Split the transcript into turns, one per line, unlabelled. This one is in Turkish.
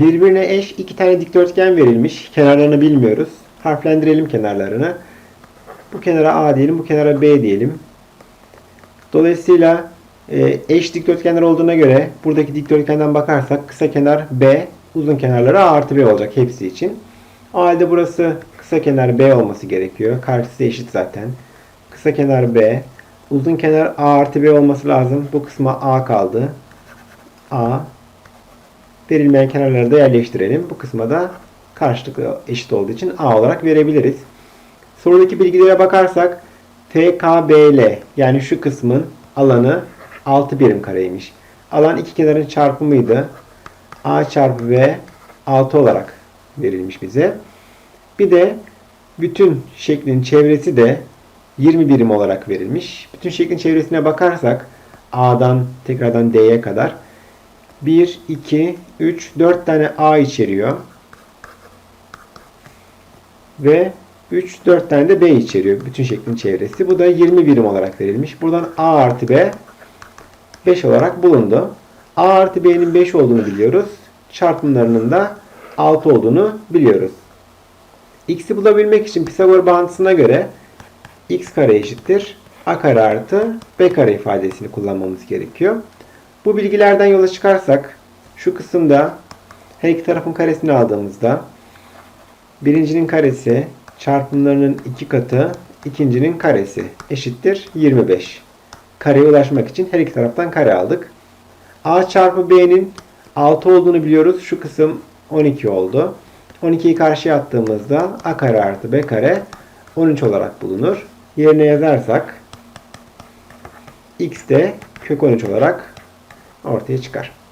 Birbirine eş iki tane dikdörtgen verilmiş. Kenarlarını bilmiyoruz. Harflendirelim kenarlarını. Bu kenara A diyelim, bu kenara B diyelim. Dolayısıyla e, eş dikdörtgenler olduğuna göre buradaki dikdörtgenden bakarsak kısa kenar B, uzun kenarları A artı B olacak hepsi için. O halde burası kısa kenar B olması gerekiyor. Karşısı eşit zaten. Kısa kenar B, uzun kenar A artı B olması lazım. Bu kısma A kaldı. A. Verilmeyen kenarları da yerleştirelim. Bu kısma da karşılıklı eşit olduğu için A olarak verebiliriz. Sorudaki bilgilere bakarsak TKBL yani şu kısmın alanı 6 birim kareymiş. Alan iki kenarın çarpımıydı. A çarpı B 6 olarak verilmiş bize. Bir de bütün şeklin çevresi de 20 birim olarak verilmiş. Bütün şeklin çevresine bakarsak A'dan tekrardan D'ye kadar 1, 2, 3, 4 tane A içeriyor. Ve 3, 4 tane de B içeriyor. Bütün şeklin çevresi. Bu da 20 birim olarak verilmiş. Buradan A artı B 5 olarak bulundu. A artı B'nin 5 olduğunu biliyoruz. Çarpımlarının da 6 olduğunu biliyoruz. X'i bulabilmek için Pisagor bağıntısına göre x kare eşittir a kare artı b kare ifadesini kullanmamız gerekiyor. Bu bilgilerden yola çıkarsak şu kısımda her iki tarafın karesini aldığımızda birincinin karesi çarpımlarının iki katı ikincinin karesi eşittir 25. Kareye ulaşmak için her iki taraftan kare aldık. a çarpı b'nin 6 olduğunu biliyoruz. Şu kısım 12 oldu. 12'yi karşıya attığımızda a kare artı b kare 13 olarak bulunur. Yerine yazarsak x de kök 13 olarak ortaya çıkar.